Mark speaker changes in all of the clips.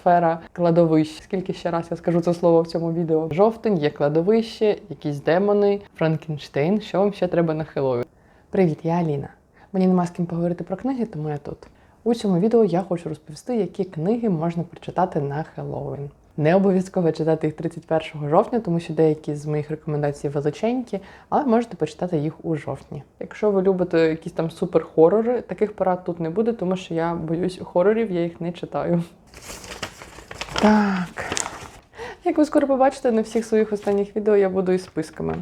Speaker 1: Сфера кладовищ. Скільки ще раз я скажу це слово в цьому відео? Жовтень, є кладовище, якісь демони, Франкенштейн. Що вам ще треба на Хеллоуін? Привіт, я Аліна. Мені нема з ким поговорити про книги, тому я тут. У цьому відео я хочу розповісти, які книги можна прочитати на Хеллоуін. Не обов'язково читати їх 31 жовтня, тому що деякі з моїх рекомендацій величенькі, але можете почитати їх у жовтні. Якщо ви любите якісь там супер-хорори, таких порад тут не буде, тому що я боюсь хорорів, я їх не читаю. Так. Як ви скоро побачите, на всіх своїх останніх відео я буду із списками.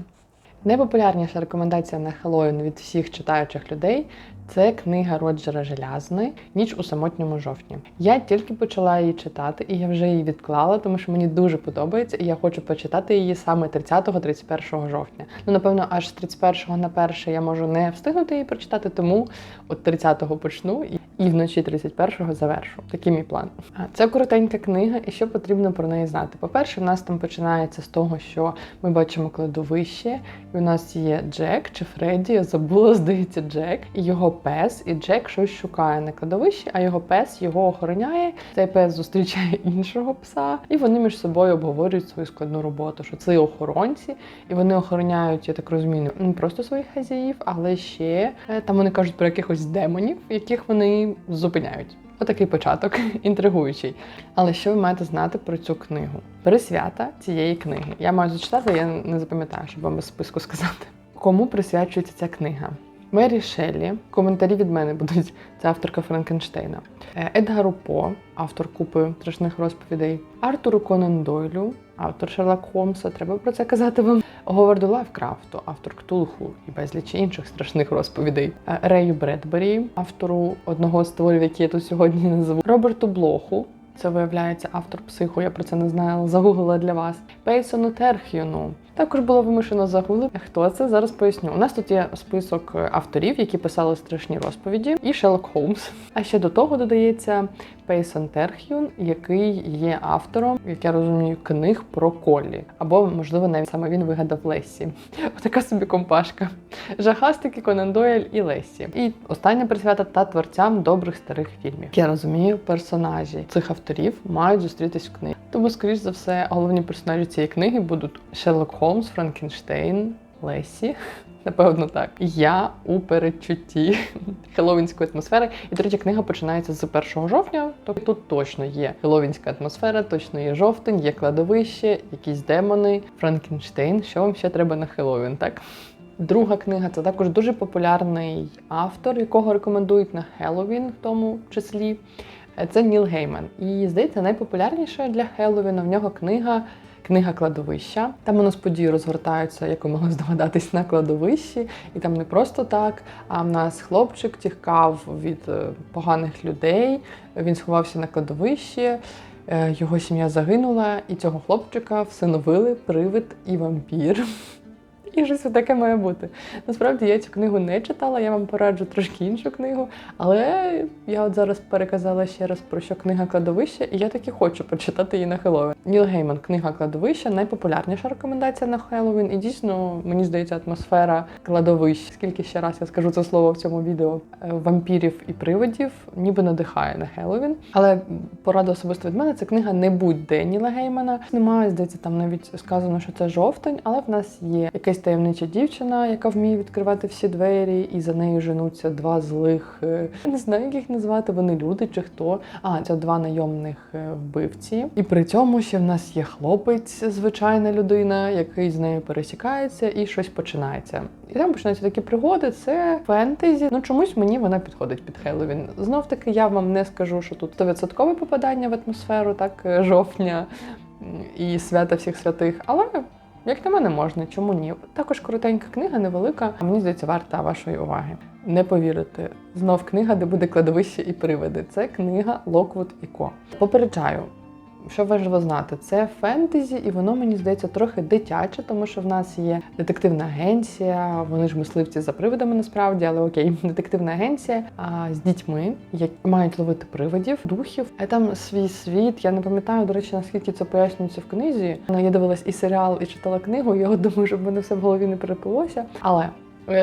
Speaker 1: Найпопулярніша рекомендація на Хеллоуін від всіх читаючих людей це книга Роджера Желязної Ніч у самотньому жовтні. Я тільки почала її читати, і я вже її відклала, тому що мені дуже подобається, і я хочу почитати її саме 30-31 жовтня. Ну, напевно, аж з 31 на 1 я можу не встигнути її прочитати, тому от 30-го почну і вночі 31-го завершу. Такий мій план. Це коротенька книга, і що потрібно про неї знати. По-перше, в нас там починається з того, що ми бачимо кладовище, і у нас є Джек чи Фредді, я забула, здається, Джек, і його пес, і Джек щось шукає на кладовищі, а його пес його охороняє. Цей пес зустрічає іншого пса, і вони між собою обговорюють свою складну роботу. Що це охоронці, і вони охороняють, я так розумію, не просто своїх хазяїв, але ще е, там вони кажуть про якихось демонів, яких вони зупиняють. Отакий початок інтригуючий. Але що ви маєте знати про цю книгу? Присвята цієї книги. Я маю зачитати, я не запам'ятаю, щоб вам без списку сказати. Кому присвячується ця книга? Мері Шеллі, коментарі від мене будуть, це авторка Франкенштейна, Е, Едгару По, автор купи страшних розповідей, Артуру Конан Дойлю, автор Шерлок Холмса, треба про це казати вам. Говарду Лавкрафту, автор Ктулху і безліч інших страшних розповідей. Е, Рею Бредбері, автору одного з творів, які я тут сьогодні назву, Роберту Блоху. Це виявляється автор психу, я про це не знаю, але загуглила для вас. Пейсону Терх'юну. Також було вимушено загуглити. Хто це? Зараз поясню. У нас тут є список авторів, які писали страшні розповіді, і Шерлок Холмс. А ще до того додається Пейсон Терх'юн, який є автором, як я розумію, книг про Коллі. Або, можливо, навіть саме він вигадав Лесі. Отака собі компашка. Жахастики, Конан Дойль і Лесі. І остання присвята та творцям добрих старих фільмів. Я розумію, персонажі цих авторів мають зустрітись в книгі. Тому, скоріш за все, головні персонажі цієї книги будуть Шерлок Холмс, Франкенштейн, Лесі. Напевно, так. Я у передчутті хеллоуінської атмосфери. І третя книга починається з 1 жовтня. Тобто тут точно є хеллоуінська атмосфера, точно є жовтень, є кладовище, якісь демони, Франкенштейн. Що вам ще треба на Хеллоуін, так? Друга книга це також дуже популярний автор, якого рекомендують на Хеллоуін, в тому числі. Це Ніл Гейман. І здається, найпопулярніша для Хеллоуіна в нього книга. Книга кладовища. Там у нас події розгортаються, як ви могли здогадатись, на кладовищі. І там не просто так. А в нас хлопчик тікав від е, поганих людей. Він сховався на кладовищі, е, його сім'я загинула, і цього хлопчика всиновили привид і вампір. І щось таке має бути. Насправді я цю книгу не читала, я вам пораджу трошки іншу книгу. Але я от зараз переказала ще раз про що книга кладовища, і я таки хочу почитати її на Хеллоуін. Ніл Гейман, книга кладовища, найпопулярніша рекомендація на Хеллоуін. І дійсно, мені здається, атмосфера кладовищ. Скільки ще раз я скажу це слово в цьому відео е, вампірів і привидів, ніби надихає на Хеллоуін. Але порада особисто від мене це книга не будь-де Ніла Геймана. Немає, здається, там навіть сказано, що це жовтень, але в нас є якась таємнича дівчина, яка вміє відкривати всі двері, і за нею женуться два злих, е, не знаю, як їх назвати, вони люди чи хто. А, це два найомних е, вбивці. І при цьому ще в нас є хлопець, звичайна людина, який з нею пересікається і щось починається. І там починаються такі пригоди. Це фентезі. Ну чомусь мені вона підходить під Хеллоуін. Знов таки, я вам не скажу, що тут 100% попадання в атмосферу, так е, жовтня і свята всіх святих, але. Як на мене можна, чому ні? Також коротенька книга, невелика, мені здається, варта вашої уваги. Не повірите, знов книга, де буде кладовище і привиди. Це книга Локвуд і Ко. Попереджаю, що важливо знати, це фентезі, і воно мені здається трохи дитяче, тому що в нас є детективна агенція. Вони ж мисливці за привидами насправді, але окей, детективна агенція а, з дітьми, які мають ловити привидів, духів. А там свій світ. Я не пам'ятаю, до речі, наскільки це пояснюється в книзі. Ну, Я дивилась і серіал, і читала книгу. Я думаю, щоб мене все в голові не переплилося. Але Е,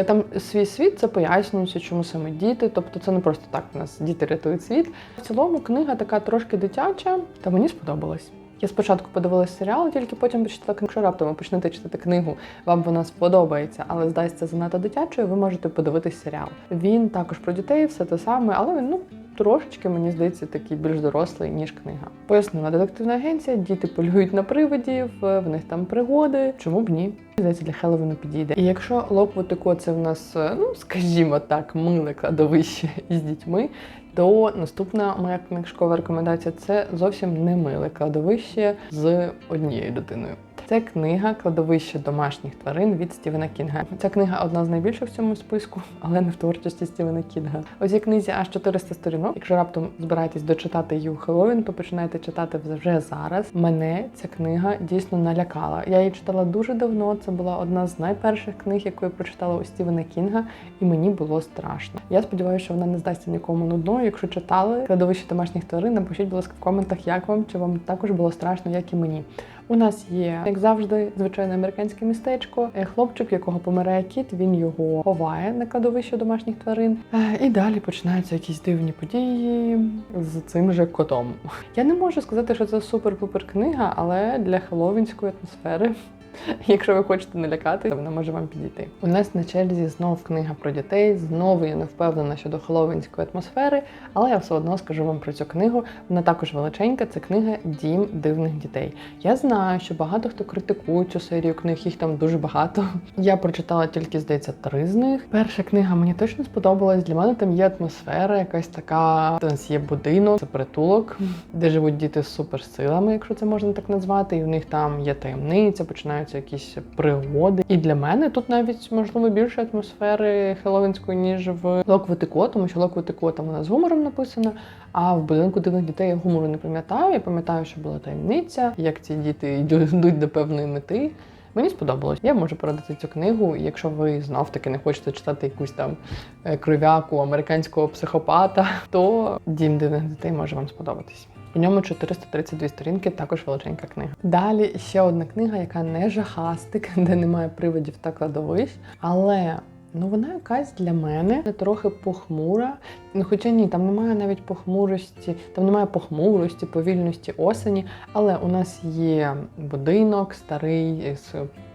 Speaker 1: Там свій світ це пояснюється, чому саме діти. Тобто це не просто так у нас діти рятують світ. В цілому книга така трошки дитяча, та мені сподобалась. Я спочатку подивилася серіал, тільки потім прочитала книгу. Якщо раптом ви почнете читати книгу, вам вона сподобається, але здасться занадто дитячою, ви можете подивитись серіал. Він також про дітей, все те саме, але він ну. Трошечки, мені здається, такий більш дорослий, ніж книга. Пояснила детективна агенція, діти полюють на привидів, в них там пригоди. Чому б ні? Здається, для Хеллоуіну підійде. І якщо Локвотико це в нас, е, ну скажімо так, миле кладовище із дітьми, то наступна моя книжкова рекомендація це зовсім не миле кладовище з однією дитиною. Це книга Кладовище домашніх тварин від Стівена Кінга. Ця книга одна з найбільших в цьому списку, але не в творчості Стівена Кінга. У цій книзі аж 400 сторінок. Якщо раптом збираєтесь дочитати її у Хеллоуін, то починайте читати вже зараз. Мене ця книга дійсно налякала. Я її читала дуже давно. Це була одна з найперших книг, яку я прочитала у Стівена Кінга, і мені було страшно. Я сподіваюся, що вона не здасться нікому нудною. Якщо читали кладовище домашніх тварин, напишіть, будь ласка, в коментах, як вам чи вам також було страшно, як і мені. У нас є, як завжди, звичайне американське містечко. Е, Хлопчик, якого помирає кіт, він його ховає на кладовище домашніх тварин. Е, І далі починаються якісь дивні події з цим же котом. Я не можу сказати, що це супер-пупер книга, але для хеловінської атмосфери. Якщо ви хочете не лякати, то вона може вам підійти. У нас на черзі знов книга про дітей. Знову я не впевнена щодо хеллоуінської атмосфери, але я все одно скажу вам про цю книгу. Вона також величенька. Це книга Дім дивних дітей. Я знаю, що багато хто критикує цю серію книг, їх там дуже багато. Я прочитала тільки, здається, три з них. Перша книга мені точно сподобалась. Для мене там є атмосфера, якась така. Нас є будинок, це притулок, де живуть діти з суперсилами, якщо це можна так назвати. І в них там є таємниця, починаються якісь пригоди. І для мене тут навіть можливо більше атмосфери хеллоуінської, ніж в Локвотико, тому що Локвотико там вона з гумором написана. А в будинку дивних дітей я гумору не пам'ятаю. Я пам'ятаю, що була таємниця, як ці діти йдуть йдуть до певної мети. Мені сподобалось. Я можу порадити цю книгу. Якщо ви знов таки не хочете читати якусь там е, кров'яку американського психопата, то дім дивних дітей може вам сподобатись. У ньому 432 сторінки, також величенька книга. Далі ще одна книга, яка не жахастик, де немає приводів та кладовищ, але ну вона якась для мене трохи похмура. Ну, хоча ні, там немає навіть похмурості, там немає похмурості, повільності осені, але у нас є будинок старий,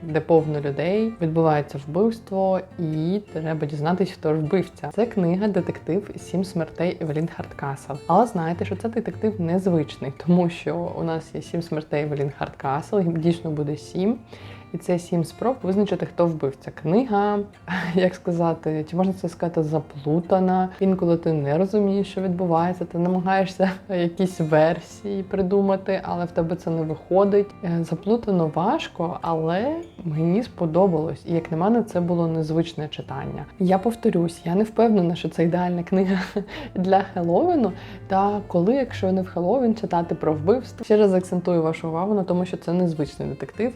Speaker 1: де повно людей, відбувається вбивство, і треба дізнатися, хто ж вбивця. Це книга Детектив Сім смертей Евелін Хардкасл. Але знаєте, що це детектив незвичний, тому що у нас є сім смертей Евелін Хардкасл, їм дійсно буде сім. І це сім спроб визначити, хто вбивця. Книга, як сказати, чи можна це сказати, заплутана. Інколи ти не розумієш, що відбувається, ти намагаєшся якісь версії придумати, але в тебе це не виходить. Е, Заплутано важко, але мені сподобалось. І як на мене, це було незвичне читання. Я повторюсь, я не впевнена, що це ідеальна книга для Хеллоуіну. Та коли, якщо не в Хеллоуін, читати про вбивство, ще раз акцентую вашу увагу на тому, що це незвичний детектив.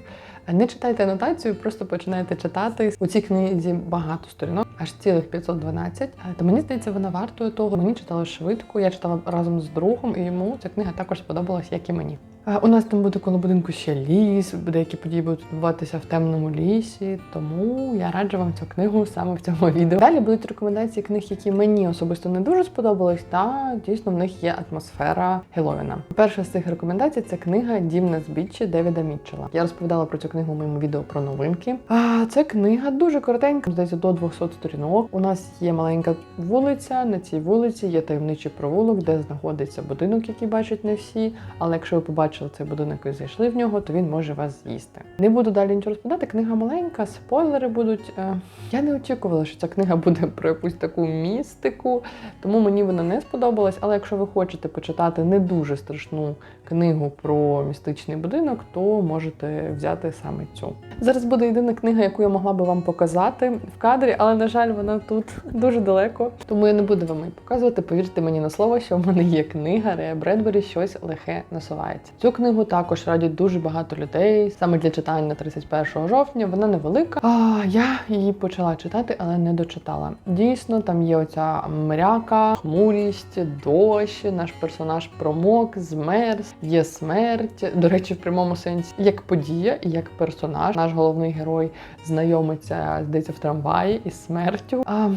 Speaker 1: Не читайте анотацію, просто починайте читати. У цій книзі багато сторінок, аж цілих 512. Та мені здається, вона вартує того. Мені читали швидко. Я читала разом з другом, і йому ця книга також сподобалась, як і мені. У нас там буде коло будинку ще ліс, деякі події будуть відбуватися в темному лісі, тому я раджу вам цю книгу саме в цьому відео. Далі будуть рекомендації книг, які мені особисто не дуже сподобались, та дійсно в них є атмосфера Геловіна. Перша з цих рекомендацій це книга Дім на збіччі Девіда Мітчела. Я розповідала про цю книгу в моєму відео про новинки. А це книга дуже коротенька, здається, до 200 сторінок. У нас є маленька вулиця. На цій вулиці є таємничий провулок, де знаходиться будинок, який бачать не всі. Але якщо ви побачили цей будинок і зайшли в нього, то він може вас з'їсти. Не буду далі нічого розповідати. Книга маленька, спойлери будуть. Е, Я не очікувала, що ця книга буде про якусь таку містику, тому мені вона не сподобалась. Але якщо ви хочете почитати не дуже страшну книгу про містичний будинок, то можете взяти саме цю. Зараз буде єдина книга, яку я могла би вам показати в кадрі, але на жаль, вона тут дуже далеко. Тому я не буду вам її показувати. Повірте мені на слово, що в мене є книга Рея Бредбері щось лихе насувається. Цю книгу також радять дуже багато людей саме для читання 31 жовтня. Вона невелика. А я її почала читати, але не дочитала. Дійсно, там є оця мряка, хмурість, дощ. Наш персонаж промок, змерз, є смерть. До речі, в прямому сенсі як подія і як персонаж. Наш головний герой знайомиться, здається, в трамваї із смертю. А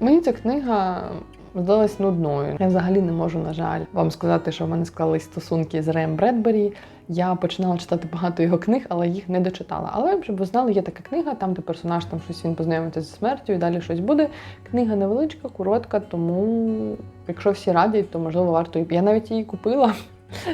Speaker 1: мені ця книга. Здалась нудною. Я взагалі не можу, на жаль, вам сказати, що в мене склались стосунки з Реєм Бредбері. Я починала читати багато його книг, але їх не дочитала. Але щоб ви знали, є така книга, там де персонаж там щось він познайомиться зі смертю і далі щось буде. Книга невеличка, коротка, тому якщо всі раді, то можливо варто я навіть її купила.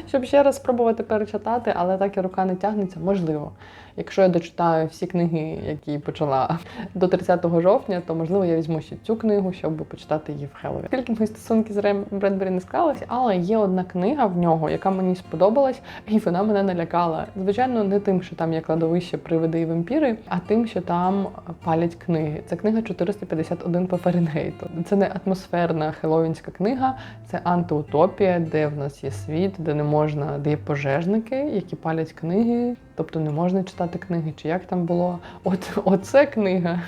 Speaker 1: Щоб ще раз спробувати перечитати, але так і рука не тягнеться, можливо. Якщо я дочитаю всі книги, які почала до 30 жовтня, то можливо я візьму ще цю книгу, щоб почитати її в Хеллоуін. Тільки мої стосунки з Рем Бредбері не склалися, але є одна книга в нього, яка мені сподобалась, і вона мене налякала. Звичайно, не тим, що там є кладовище привиди і вампіри, а тим, що там палять книги. Це книга 451 по Фаренгейту. Це не атмосферна хеллоуінська книга, це антиутопія, де в нас є світ, де не можна, де є пожежники, які палять книги. Тобто не можна читати книги, чи як там було. От оце книга.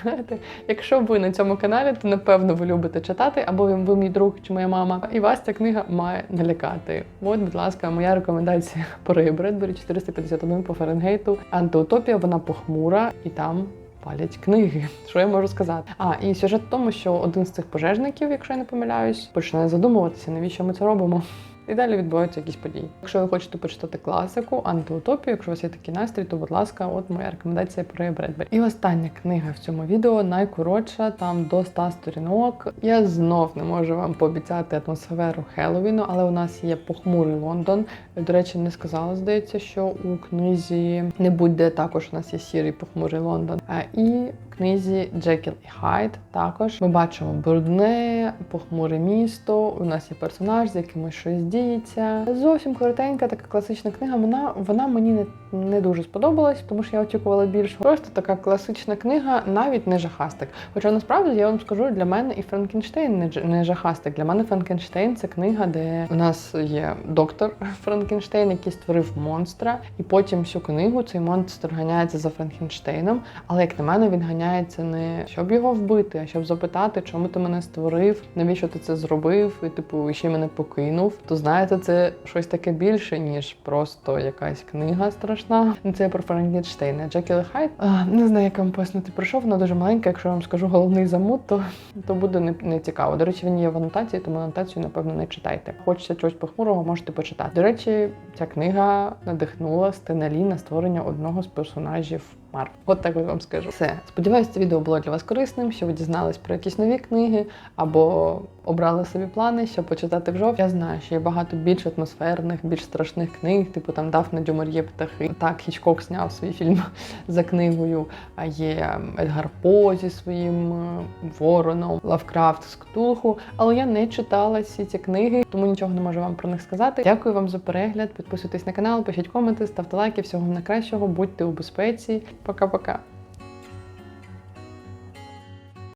Speaker 1: Якщо ви на цьому каналі, то напевно ви любите читати, або ви, мій друг чи моя мама. І вас ця книга має налякати. От, будь ласка, моя рекомендація по Бредбері 451 по Фаренгейту. Антиутопія, вона похмура і там. Палять книги, що я можу сказати? А і сюжет в тому, що один з цих пожежників, якщо я не помиляюсь, починає задумуватися, навіщо ми це робимо. І далі відбуваються якісь події. Якщо ви хочете почитати класику, антиутопію, якщо у вас є такий настрій, то будь ласка, от моя рекомендація про Бредбері. І остання книга в цьому відео найкоротша, там до 100 сторінок. Я знов не можу вам пообіцяти атмосферу Хеллоуіну, але у нас є похмурий Лондон. До речі, не сказала, здається, що у книзі не будь-де також у нас є сірий похмурий Лондон. А і в книзі Джекіл і Хайд також ми бачимо брудне, похмуре місто. У нас є персонаж, з яким щось діється. Зовсім коротенька, така класична книга. Вона вона мені не, не дуже сподобалась, тому що я очікувала більше. Просто така класична книга, навіть не жахастик. Хоча насправді я вам скажу, для мене і Франкенштейн не, не жахастик. Для мене Франкенштейн це книга, де у нас є доктор Франкенштейн, який створив монстра, і потім всю книгу цей монстр ганяється за Франкенштейном. Але як на мене, він ганяється не щоб його вбити, а щоб запитати, чому ти мене створив, навіщо ти це зробив, і типу ще мене покинув. То знаєте, це щось таке більше, ніж просто якась книга страшна. Це про Франкенштейна. Джекіл і Хайд. Не знаю, як вам пояснити про що. Вона дуже маленька. Якщо я вам скажу головний замут, то, то буде не, не цікаво. До речі, він є в анотації, тому анотацію, напевно, не читайте. Хочеться чогось похмурого, можете почитати. До речі, ця книга надихнула Стеналі на створення одного з персонажів Марк. От так от вам скажу. Все. Сподіваюся, це відео було для вас корисним, що ви дізнались про якісь нові книги або обрали собі плани, що почитати в жовтні. Я знаю, що є багато більш атмосферних, більш страшних книг, типу там Дафна Дюмар'є птахи. Так, Хічкок зняв свій фільм за книгою. А є Едгар По зі своїм е, вороном, Лавкрафт з Ктулху. Але я не читала всі ці книги, тому нічого не можу вам про них сказати. Дякую вам за перегляд. Підписуйтесь на канал, пишіть коменти, ставте лайки. Всього вам найкращого, будьте у безпеці. Пока-пока.